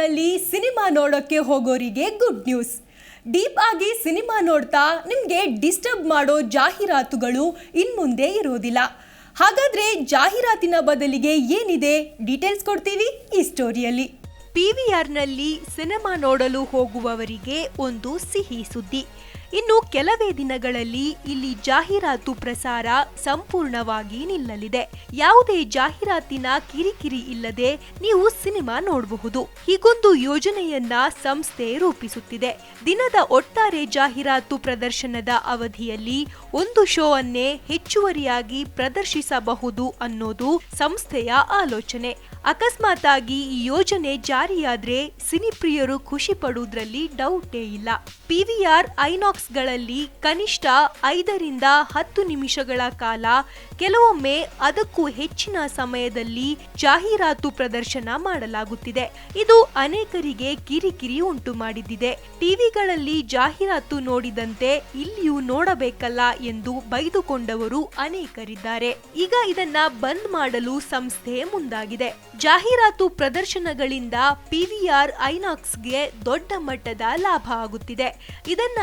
ನಲ್ಲಿ ಸಿನಿಮಾ ನೋಡೋಕ್ಕೆ ಹೋಗೋರಿಗೆ ಗುಡ್ ನ್ಯೂಸ್. ಡೀಪ್ ಆಗಿ ಸಿನಿಮಾ ನೋಡ್ತಾ ನಿಮಗೆ ಡಿಸ್ಟರ್ಬ್ ಮಾಡೋ ಜಾಹೀರಾತುಗಳು ಇನ್ಮುಂದೆ ಇರೋದಿಲ್ಲ ಹಾಗಾದರೆ ಜಾಹೀರಾತಿನ ಬದಲಿಗೆ ಏನಿದೆ? ಡೀಟೇಲ್ಸ್ ಕೊಡ್ತೀವಿ ಈ ಸ್ಟೋರಿಯಲ್ಲಿ. ಪಿ ವಿ ಆರ್ನಲ್ಲಿ ಸಿನಿಮಾ ನೋಡಲು ಹೋಗುವವರಿಗೆ ಒಂದು ಸಿಹಿ ಸುದ್ದಿ. ಇನ್ನು ಕೆಲವೇ ದಿನಗಳಲ್ಲಿ ಇಲ್ಲಿ ಜಾಹೀರಾತು ಪ್ರಸಾರ ಸಂಪೂರ್ಣವಾಗಿ ನಿಲ್ಲಲಿದೆ. ಯಾವುದೇ ಜಾಹೀರಾತಿನ ಕಿರಿಕಿರಿ ಇಲ್ಲದೆ ನೀವು ಸಿನಿಮಾ ನೋಡಬಹುದು. ಹೀಗೊಂದು ಯೋಜನೆಯನ್ನ ಸಂಸ್ಥೆ ರೂಪಿಸುತ್ತಿದೆ. ದಿನದ ಒಟ್ಟಾರೆ ಜಾಹೀರಾತು ಪ್ರದರ್ಶನದ ಅವಧಿಯಲ್ಲಿ ಒಂದು ಶೋ ಅನ್ನೇ ಹೆಚ್ಚುವರಿಯಾಗಿ ಪ್ರದರ್ಶಿಸಬಹುದು ಅನ್ನೋದು ಸಂಸ್ಥೆಯ ಆಲೋಚನೆ. ಅಕಸ್ಮಾತ್ ಆಗಿ ಈ ಯೋಜನೆ ಜಾರಿಯಾದ್ರೆ ಸಿನಿಪ್ರಿಯರು ಖುಷಿ ಪಡುವುದ್ರಲ್ಲಿ ಡೌಟೇ ಇಲ್ಲ. ಪಿವಿಆರ್ ಐನಾಕ್ಸ್ಗಳಲ್ಲಿ ಕನಿಷ್ಠ ಐದರಿಂದ ಹತ್ತು ನಿಮಿಷಗಳ ಕಾಲ, ಕೆಲವೊಮ್ಮೆ ಅದಕ್ಕೂ ಹೆಚ್ಚಿನ ಸಮಯದಲ್ಲಿ ಜಾಹೀರಾತು ಪ್ರದರ್ಶನ ಮಾಡಲಾಗುತ್ತಿದೆ. ಇದು ಅನೇಕರಿಗೆ ಕಿರಿಕಿರಿ ಉಂಟು ಮಾಡಿದ್ದಿದೆ ಟಿವಿಗಳಲ್ಲಿ ಜಾಹೀರಾತು ನೋಡಿದಂತೆ ಇಲ್ಲಿಯೂ ನೋಡಬೇಕಲ್ಲ ಎಂದು ಬೈದುಕೊಂಡವರು ಅನೇಕರಿದ್ದಾರೆ. ಈಗ ಇದನ್ನ ಬಂದ್ ಮಾಡಲು ಸಂಸ್ಥೆ ಮುಂದಾಗಿದೆ. ಜಾಹೀರಾತು ಪ್ರದರ್ಶನಗಳಿಂದ ಪಿವಿಆರ್ ಐನಾಕ್ಸ್ಗೆ ದೊಡ್ಡ ಮಟ್ಟದ ಲಾಭ ಆಗುತ್ತಿದೆ. ಇದನ್ನ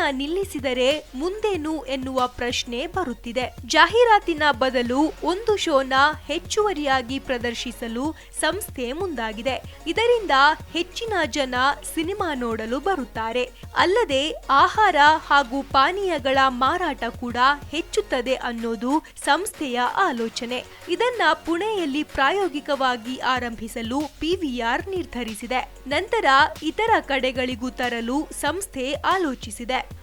ನಿಲ್ಲಿಸಿದರೆ ಮುಂದೇನು ಎನ್ನುವ ಪ್ರಶ್ನೆ ಬರುತ್ತಿದೆ. ಜಾಹೀರಾತಿನ ಬದಲು ಒಂದು ಶೋನ ಹೆಚ್ಚುವರಿಯಾಗಿ ಪ್ರದರ್ಶಿಸಲು ಸಂಸ್ಥೆ ಮುಂದಾಗಿದೆ. ಇದರಿಂದ ಹೆಚ್ಚಿನ ಜನ ಸಿನಿಮಾ ನೋಡಲು ಬರುತ್ತಾರೆ. ಅಲ್ಲದೆ ಆಹಾರ ಹಾಗೂ ಪಾನೀಯಗಳ ಮಾರಾಟ ಕೂಡ ಹೆಚ್ಚುತ್ತದೆ ಅನ್ನೋದು ಸಂಸ್ಥೆಯ ಆಲೋಚನೆ. ಇದನ್ನ ಪುಣೆಯಲ್ಲಿ ಪ್ರಾಯೋಗಿಕವಾಗಿ ಆರಂಭಿಸಲು ಪಿವಿಆರ್ ನಿರ್ಧರಿಸಿದೆ. ನಂತರ ಇತರ ಕಡೆಗಳಿಗೂ ತರಲು ಸಂಸ್ಥೆ ಆಲೋಚಿಸಿದೆ.